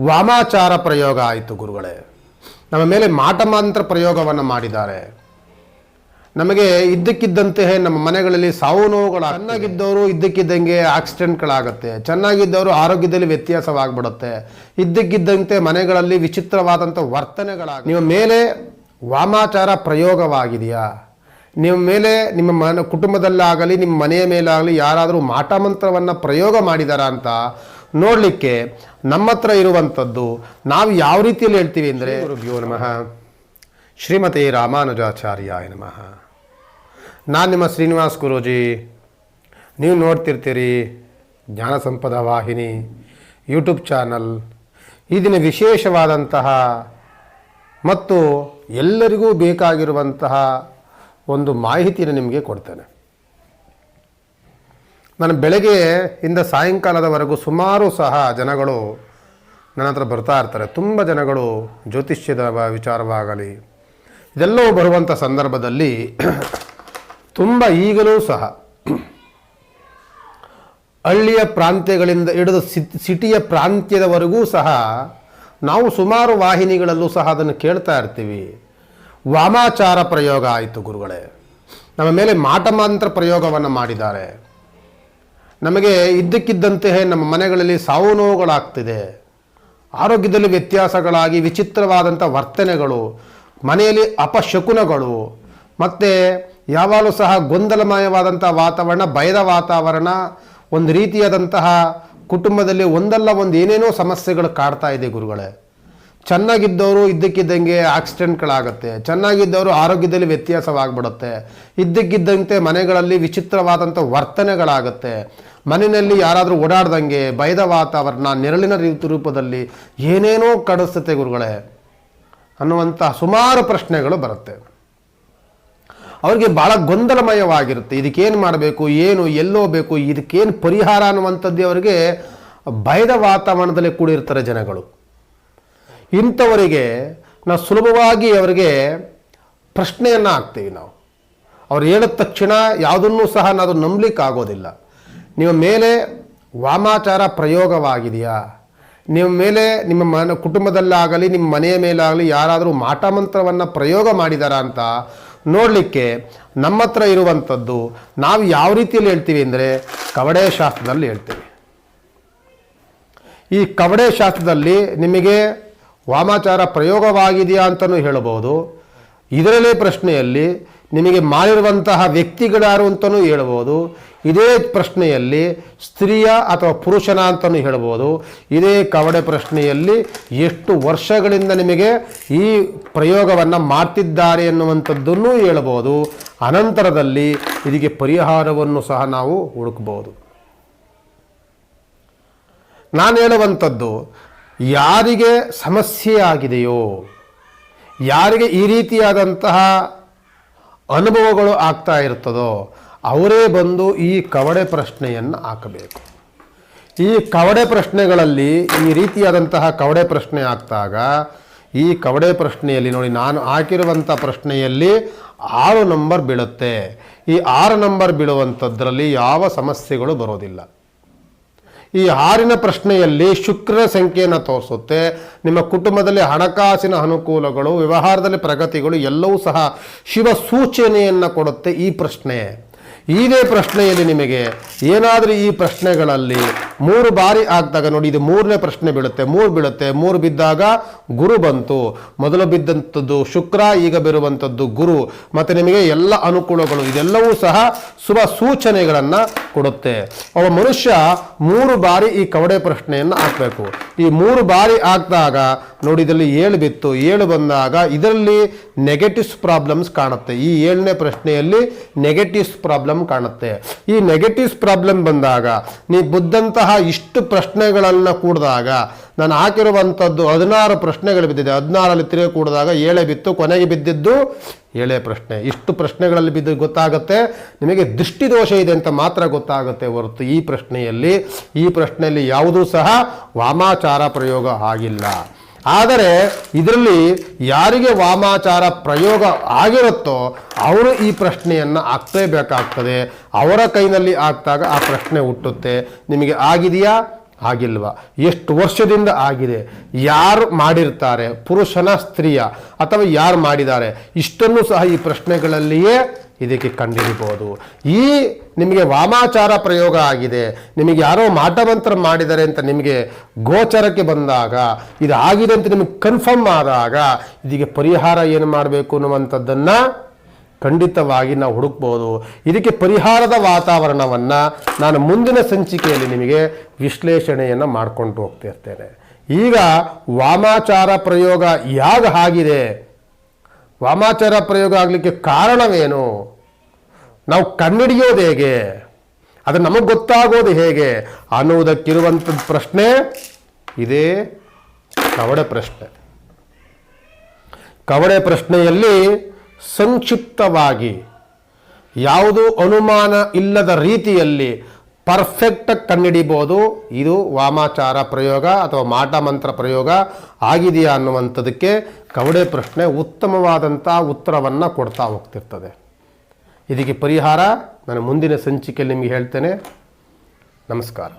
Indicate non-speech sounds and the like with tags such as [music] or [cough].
ವಾಮಾಚಾರ ಪ್ರಯೋಗ ಆಯಿತು ಗುರುಗಳೇ. ನಮ್ಮ ಮೇಲೆ ಮಾಟಮಾಂತ್ರ ಪ್ರಯೋಗವನ್ನು ಮಾಡಿದ್ದಾರೆ. ನಮಗೆ ಇದ್ದಕ್ಕಿದ್ದಂತೆ ನಮ್ಮ ಮನೆಗಳಲ್ಲಿ ಸಾವು ನೋವುಗಳು ಚೆನ್ನಾಗಿದ್ದವರು ಇದ್ದಕ್ಕಿದ್ದಂಗೆ ಆಕ್ಸಿಡೆಂಟ್ಗಳಾಗುತ್ತೆ. ಚೆನ್ನಾಗಿದ್ದವರು ಆರೋಗ್ಯದಲ್ಲಿ ವ್ಯತ್ಯಾಸವಾಗ್ಬಿಡುತ್ತೆ. ಇದ್ದಕ್ಕಿದ್ದಂತೆ ಮನೆಗಳಲ್ಲಿ ವಿಚಿತ್ರವಾದಂಥ ವರ್ತನೆಗಳಾಗ ನಿಮ್ಮ ಮೇಲೆ ವಾಮಾಚಾರ ಪ್ರಯೋಗವಾಗಿದೆಯಾ? ನಿಮ್ಮ ಮೇಲೆ ನಿಮ್ಮ ಮನ ಕುಟುಂಬದಲ್ಲಾಗಲಿ, ನಿಮ್ಮ ಮನೆಯ ಮೇಲಾಗಲಿ ಯಾರಾದರೂ ಮಾಟಮಂತ್ರವನ್ನು ಪ್ರಯೋಗ ಮಾಡಿದಾರಾ ಅಂತ ನೋಡಲಿಕ್ಕೆ ನಮ್ಮ ಹತ್ರ ಇರುವಂಥದ್ದು ನಾವು ಯಾವ ರೀತಿಯಲ್ಲಿ ಹೇಳ್ತೀವಿ ಅಂದರೆ ಗುರುಭ್ಯೋ ನಮಃ. ಶ್ರೀಮತಿ ರಾಮಾನುಜಾಚಾರ್ಯಾಯ ನಮಃ. ನಾನು ನಿಮ್ಮ ಶ್ರೀನಿವಾಸ್ ಗುರೂಜಿ. ನೀವು ನೋಡ್ತಿರ್ತೀರಿ ಜ್ಞಾನ ಸಂಪದ ವಾಹಿನಿ, ಯೂಟ್ಯೂಬ್ ಚಾನಲ್. ಈ ದಿನ ವಿಶೇಷವಾದಂತಹ ಮತ್ತು ಎಲ್ಲರಿಗೂ ಬೇಕಾಗಿರುವಂತಹ ಒಂದು ಮಾಹಿತಿಯನ್ನು ನಿಮಗೆ ಕೊಡ್ತೇನೆ. ನಾನು ಬೆಳಗ್ಗೆ ಇಂದ ಸಾಯಂಕಾಲದವರೆಗೂ ಸುಮಾರು ಸಹ ಜನಗಳು ನನ್ನ ಹತ್ರ ಬರ್ತಾ ಇರ್ತಾರೆ. ತುಂಬ ಜನಗಳು ಜ್ಯೋತಿಷ್ಯದ ವಿಚಾರವಾಗಲಿ, ಇದೆಲ್ಲವೂ ಬರುವಂಥ ಸಂದರ್ಭದಲ್ಲಿ [clears throat] ತುಂಬ ಈಗಲೂ ಸಹ [clears throat] ಹಳ್ಳಿಯ ಪ್ರಾಂತ್ಯಗಳಿಂದ ಹಿಡಿದು ಸಿಟ್- ಸಿಟಿಯ ಪ್ರಾಂತ್ಯದವರೆಗೂ ಸಹ ನಾವು ಸುಮಾರು ವಾಹಿನಿಗಳಲ್ಲೂ ಸಹ ಅದನ್ನು ಕೇಳ್ತಾ ಇರ್ತೀವಿ. ವಾಮಾಚಾರ ಪ್ರಯೋಗ ಆಯಿತು ಗುರುಗಳೇ. ನಮ್ಮ ಮೇಲೆ ಮಾಟಮಂತ್ರ ಪ್ರಯೋಗವನ್ನು ಮಾಡಿದ್ದಾರೆ. ನಮಗೆ ಇದ್ದಕ್ಕಿದ್ದಂತೆ ನಮ್ಮ ಮನೆಗಳಲ್ಲಿ ಸಾವು ನೋವುಗಳಾಗ್ತಿದೆ. ಆರೋಗ್ಯದಲ್ಲಿ ವ್ಯತ್ಯಾಸಗಳಾಗಿ ವಿಚಿತ್ರವಾದಂಥ ವರ್ತನೆಗಳು, ಮನೆಯಲ್ಲಿ ಅಪಶಕುನಗಳು, ಮತ್ತು ಯಾವಾಗಲೂ ಸಹ ಗೊಂದಲಮಯವಾದಂಥ ವಾತಾವರಣ, ಭಯದ ವಾತಾವರಣ, ಒಂದು ರೀತಿಯಾದಂತಹ ಕುಟುಂಬದಲ್ಲಿ ಒಂದಲ್ಲ ಒಂದು ಏನೇನೋ ಸಮಸ್ಯೆಗಳು ಕಾಡ್ತಾ ಇದೆ ಗುರುಗಳೇ. ಚೆನ್ನಾಗಿದ್ದವರು ಇದ್ದಕ್ಕಿದ್ದಂಗೆ ಆಕ್ಸಿಡೆಂಟ್ಗಳಾಗುತ್ತೆ, ಚೆನ್ನಾಗಿದ್ದವರು ಆರೋಗ್ಯದಲ್ಲಿ ವ್ಯತ್ಯಾಸವಾಗಿಬಿಡುತ್ತೆ, ಇದ್ದಕ್ಕಿದ್ದಂತೆ ಮನೆಗಳಲ್ಲಿ ವಿಚಿತ್ರವಾದಂಥ ವರ್ತನೆಗಳಾಗುತ್ತೆ ಮನೆಯಲ್ಲಿ ಯಾರಾದರೂ ಓಡಾಡ್ದಂಗೆ ಭಯದ ವಾತಾವರಣ, ನೆರಳಿನ ರೀತಿ ರೂಪದಲ್ಲಿ ಏನೇನೋ ಕಡಿಸುತ್ತೆ ಗುರುಗಳೇ ಅನ್ನುವಂಥ ಸುಮಾರು ಪ್ರಶ್ನೆಗಳು ಬರುತ್ತೆ. ಅವರಿಗೆ ಭಾಳ ಗೊಂದಲಮಯವಾಗಿರುತ್ತೆ. ಇದಕ್ಕೇನು ಮಾಡಬೇಕು, ಏನು ಎಲ್ಲೋಬೇಕು ಇದಕ್ಕೇನು ಪರಿಹಾರ ಅನ್ನುವಂಥದ್ದೇ ಅವರಿಗೆ ಭಯದ ವಾತಾವರಣದಲ್ಲಿ ಕೂಡಿರ್ತಾರೆ ಜನಗಳು. ಇಂಥವರಿಗೆ ನಾವು ಸುಲಭವಾಗಿ ಅವರಿಗೆ ಪ್ರಶ್ನೆಯನ್ನು ಹಾಕ್ತೀವಿ ನಾವು. ಅವ್ರು ಹೇಳಿದ ತಕ್ಷಣ ಯಾವುದನ್ನು ಸಹ ನಾವು ನಂಬಲಿಕ್ಕೆ ಆಗೋದಿಲ್ಲ ನಿಮ್ಮ ಮೇಲೆ ವಾಮಾಚಾರ ಪ್ರಯೋಗವಾಗಿದೆಯಾ? ನಿಮ್ಮ ಮೇಲೆ ನಿಮ್ಮ ಮನ, ಕುಟುಂಬದಲ್ಲಾಗಲಿ, ನಿಮ್ಮ ಮನೆಯ ಮೇಲಾಗಲಿ ಯಾರಾದರೂ ಮಾಟಮಂತ್ರವನ್ನು ಪ್ರಯೋಗ ಮಾಡಿದಾರಾ ಅಂತ ನೋಡಲಿಕ್ಕೆ ನಮ್ಮ ಹತ್ರ ಇರುವಂಥದ್ದು ನಾವು ಯಾವ ರೀತಿಯಲ್ಲಿ ಹೇಳ್ತೀವಿ ಅಂದರೆ ಕವಡೆ ಶಾಸ್ತ್ರದಲ್ಲಿ ಹೇಳ್ತೀವಿ. ಈ ಕವಡೆ ಶಾಸ್ತ್ರದಲ್ಲಿ ನಿಮಗೆ ವಾಮಾಚಾರ ಪ್ರಯೋಗವಾಗಿದೆಯಾ ಅಂತಲೂ ಹೇಳಬಹುದು. ಇದರಲ್ಲೇ ಪ್ರಶ್ನೆಯಲ್ಲಿ ನಿಮಗೆ ಮಾಡಿರುವಂತಹ ವ್ಯಕ್ತಿಗಳಾರು ಅಂತಲೂ ಹೇಳ್ಬೋದು. ಇದೇ ಪ್ರಶ್ನೆಯಲ್ಲಿ ಸ್ತ್ರೀಯ ಅಥವಾ ಪುರುಷನ ಅಂತಲೂ ಹೇಳ್ಬೋದು. ಇದೇ ಕವಡೆ ಪ್ರಶ್ನೆಯಲ್ಲಿ ಎಷ್ಟು ವರ್ಷಗಳಿಂದ ನಿಮಗೆ ಈ ಪ್ರಯೋಗವನ್ನು ಮಾಡ್ತಿದ್ದಾರೆ ಎನ್ನುವಂಥದ್ದನ್ನು ಹೇಳ್ಬೋದು. ಅನಂತರದಲ್ಲಿ ಇದಕ್ಕೆ ಪರಿಹಾರವನ್ನು ಸಹ ನಾವು ಹುಡುಕ್ಬೋದು. ನಾನು ಹೇಳುವಂಥದ್ದು, ಯಾರಿಗೆ ಸಮಸ್ಯೆ ಆಗಿದೆಯೋ ಯಾರಿಗೆ ಈ ರೀತಿಯಾದಂತಹ ಅನುಭವಗಳು ಆಗ್ತಾ ಇರ್ತದೋ, ಅವರೇ ಬಂದು ಈ ಕವಡೆ ಪ್ರಶ್ನೆಯನ್ನು ಹಾಕಬೇಕು. ಈ ಕವಡೆ ಪ್ರಶ್ನೆಗಳಲ್ಲಿ ಈ ರೀತಿಯಾದಂತಹ ಕವಡೆ ಪ್ರಶ್ನೆ ಹಾಕಿದಾಗ ಈ ಕವಡೆ ಪ್ರಶ್ನೆಯಲ್ಲಿ ನೋಡಿ ನಾನು ಹಾಕಿರುವಂಥ ಪ್ರಶ್ನೆಯಲ್ಲಿ ಆರು ನಂಬರ್ ಬೀಳುತ್ತೆ. ಈ ಆರು ನಂಬರ್ ಬೀಳುವಂಥದ್ರಲ್ಲಿ ಯಾವ ಸಮಸ್ಯೆಗಳು ಬರೋದಿಲ್ಲ. ಈ ಆರಿನ ಪ್ರಶ್ನೆಯಲ್ಲಿ ಶುಕ್ರ ಸಂಖ್ಯೆಯನ್ನು ತೋರಿಸುತ್ತೆ. ನಿಮ್ಮ ಕುಟುಂಬದಲ್ಲಿ ಹಣಕಾಸಿನ ಅನುಕೂಲಗಳು, ವ್ಯವಹಾರದಲ್ಲಿ ಪ್ರಗತಿಗಳು ಎಲ್ಲವೂ ಸಹ ಶಿವ ಸೂಚನೆಯನ್ನು ಕೊಡುತ್ತೆ ಈ ಪ್ರಶ್ನೆ. ಇದೇ ಪ್ರಶ್ನೆಯಲ್ಲಿ ನಿಮಗೆ ಏನಾದರೂ ಈ ಪ್ರಶ್ನೆಗಳಲ್ಲಿ ಮೂರು ಬಾರಿ ಆಗ್ದಾಗ ನೋಡಿ, ಇದು ಮೂರನೇ ಪ್ರಶ್ನೆ ಬೀಳುತ್ತೆ, ಮೂರು ಬೀಳುತ್ತೆ, ಮೂರು ಬಿದ್ದಾಗ ಗುರು ಬಂತು. ಮೊದಲು ಬಿದ್ದಂಥದ್ದು ಶುಕ್ರ, ಈಗ ಬರುವಂಥದ್ದು ಗುರು. ಮತ್ತು ನಿಮಗೆ ಎಲ್ಲ ಅನುಕೂಲಗಳು, ಇದೆಲ್ಲವೂ ಸಹ ಶುಭ ಸೂಚನೆಗಳನ್ನು ಕೊಡುತ್ತೆ. ಒಬ್ಬ ಮನುಷ್ಯ ಮೂರು ಬಾರಿ ಈ ಕವಡೆ ಪ್ರಶ್ನೆಯನ್ನು ಹಾಕಬೇಕು. ಈ ಮೂರು ಬಾರಿ ಹಾಕಿದಾಗ ನೋಡಿ ಇದರಲ್ಲಿ ಏಳು ಬಿತ್ತು, ಏಳು ಬಂದಾಗ ಇದರಲ್ಲಿ ನೆಗೆಟಿವ್ಸ್ ಪ್ರಾಬ್ಲಮ್ಸ್ ಕಾಣುತ್ತೆ. ಈ ಏಳನೇ ಪ್ರಶ್ನೆಯಲ್ಲಿ ನೆಗೆಟಿವ್ಸ್ ಪ್ರಾಬ್ಲಮ್ ಕಾಣುತ್ತೆ. ಈ ನೆಗೆಟಿವ್ಸ್ ಪ್ರಾಬ್ಲಮ್ ಬಂದಾಗ ನೀವು ಬುದ್ಧಂತಹ ಇಷ್ಟು ಪ್ರಶ್ನೆಗಳನ್ನು ಕೂಡಿದಾಗ, ನಾನು ಹಾಕಿರುವಂಥದ್ದು ಹದಿನಾರು ಪ್ರಶ್ನೆಗಳು ಬಿದ್ದಿದೆ. ಹದಿನಾರಲ್ಲಿ ತಿರುಗಿ ಕೂಡಿದಾಗ ಏಳೆ ಬಿತ್ತು, ಕೊನೆಗೆ ಬಿದ್ದಿದ್ದು ಏಳೇ ಪ್ರಶ್ನೆ. ಇಷ್ಟು ಪ್ರಶ್ನೆಗಳಲ್ಲಿ ಬಿದ್ದು ಗೊತ್ತಾಗುತ್ತೆ. ನಿಮಗೆ ದೃಷ್ಟಿದೋಷ ಇದೆ ಅಂತ ಮಾತ್ರ ಗೊತ್ತಾಗುತ್ತೆ ಹೊರತು ಈ ಪ್ರಶ್ನೆಯಲ್ಲಿ. ಈ ಪ್ರಶ್ನೆಯಲ್ಲಿ ಯಾವುದೂ ಸಹ ವಾಮಾಚಾರ ಪ್ರಯೋಗ ಆಗಿಲ್ಲ. ಆದರೆ ಇದರಲ್ಲಿ ಯಾರಿಗೆ ವಾಮಾಚಾರ ಪ್ರಯೋಗ ಆಗಿರುತ್ತೋ ಅವರು ಈ ಪ್ರಶ್ನೆಯನ್ನು ಹಾಕ್ಲೇಬೇಕಾಗ್ತದೆ ಅವರ ಕೈನಲ್ಲಿ ಹಾಕ್ದಾಗ ಆ ಪ್ರಶ್ನೆ ಹುಟ್ಟುತ್ತೆ. ನಿಮಗೆ ಆಗಿದೆಯಾ? ಆಗಿಲ್ವಾ? ಎಷ್ಟು ವರ್ಷದಿಂದ ಆಗಿದೆ? ಯಾರು ಮಾಡಿರ್ತಾರೆ? ಪುರುಷನ ಸ್ತ್ರೀಯ ಅಥವಾ ಯಾರು ಮಾಡಿದ್ದಾರೆ? ಇಷ್ಟನ್ನು ಸಹ ಈ ಪ್ರಶ್ನೆಗಳಲ್ಲಿಯೇ ಇದಕ್ಕೆ ಕಂಡುಹಿಡಿಬಹುದು ಈ ನಿಮಗೆ ವಾಮಾಚಾರ ಪ್ರಯೋಗ ಆಗಿದೆ. ನಿಮಗೆ ಯಾರೋ ಮಾಟಮಂತ್ರ ಮಾಡಿದ್ದಾರೆ ಅಂತ ನಿಮಗೆ ಗೋಚರಕ್ಕೆ ಬಂದಾಗ, ಇದು ಆಗಿದೆ ಅಂತ ನಿಮಗೆ ಕನ್ಫರ್ಮ್ ಆದಾಗ ಇದಕ್ಕೆ ಪರಿಹಾರ ಏನು ಮಾಡಬೇಕು ಅನ್ನುವಂಥದ್ದನ್ನು ಖಂಡಿತವಾಗಿ ನಾವು ಹುಡುಕ್ಬೋದು. ಇದಕ್ಕೆ ಪರಿಹಾರದ ವಾತಾವರಣವನ್ನು ನಾನು ಮುಂದಿನ ಸಂಚಿಕೆಯಲ್ಲಿ ನಿಮಗೆ ವಿಶ್ಲೇಷಣೆಯನ್ನು ಮಾಡಿಕೊಂಡು ಹೋಗ್ತಿರ್ತೇನೆ ಈಗ ವಾಮಾಚಾರ ಪ್ರಯೋಗ ಯಾಗ ಆಗಿದೆ? ವಾಮಾಚಾರ ಪ್ರಯೋಗ ಆಗಲಿಕ್ಕೆ ಕಾರಣವೇನು? ನಾವು ಕಣ್ಣಿಡಿಯೋದು ಹೇಗೆ? ಅದು ನಮಗೆ ಗೊತ್ತಾಗೋದು ಹೇಗೆ? ಅನ್ನುವುದಕ್ಕಿರುವಂಥದ್ದು ಪ್ರಶ್ನೆ, ಇದೇ ಕವಡೆ ಪ್ರಶ್ನೆ. ಕವಡೆ ಪ್ರಶ್ನೆಯಲ್ಲಿ ಸಂಕ್ಷಿಪ್ತವಾಗಿ ಯಾವುದು ಅನುಮಾನ ಇಲ್ಲದ ರೀತಿಯಲ್ಲಿ ಪರ್ಫೆಕ್ಟಾಗಿ ಕಣ್ಣಿಡಿಬೋದು ಇದು ವಾಮಾಚಾರ ಪ್ರಯೋಗ ಅಥವಾ ಮಾಟ ಮಂತ್ರ ಪ್ರಯೋಗ ಆಗಿದೆಯಾ ಅನ್ನುವಂಥದಕ್ಕೆ ಕವಡೆ ಪ್ರಶ್ನೆ ಉತ್ತಮವಾದಂಥ ಉತ್ತರವನ್ನು ಕೊಡ್ತಾ ಹೋಗ್ತಿರ್ತದೆ. ಇದಕ್ಕೆ ಪರಿಹಾರ ನಾನು ಮುಂದಿನ ಸಂಚಿಕೆಯಲ್ಲಿ ನಿಮಗೆ ಹೇಳ್ತೇನೆ. ನಮಸ್ಕಾರ.